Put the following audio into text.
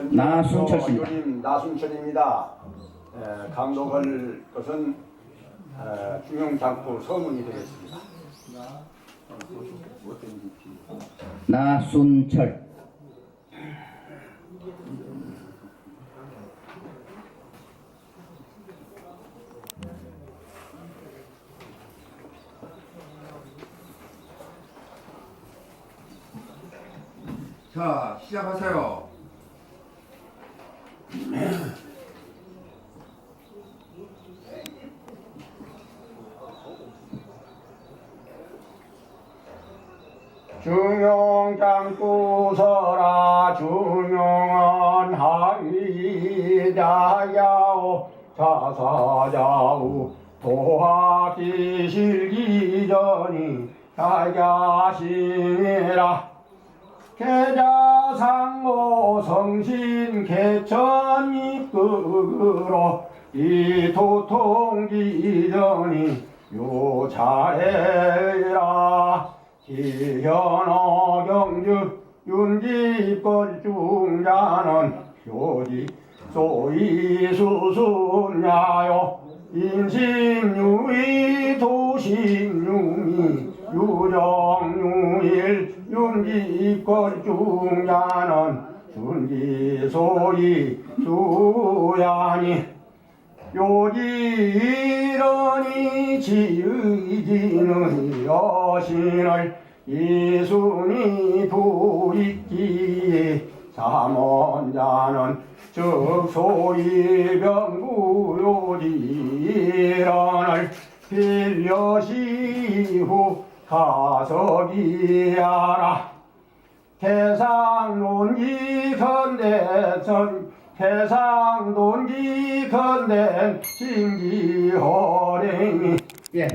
나순철 씨입니다. 유림 나순철입니다. 에, 강독할 것은 에, 중용장구 서문이 되겠습니다. 나순철 자, 시작하세요. 중용장구 서라 중용한 하위자야오 자사자우 도하기 실기전이 자자신이라. 계자 상모 성신 개천이끄로 이 도통기전이 요자해라. 기현어 경주 윤기권 중자는 효지 소이수순야요 중자는 준기소이 수야니 요지런이 지의지는 여신을 이순이 부익기에 삼원자는 즉소이 병구요지런을 빌려시후 가석이하라 태상논기 건대선 태상논기 건대 신기허랭이 예.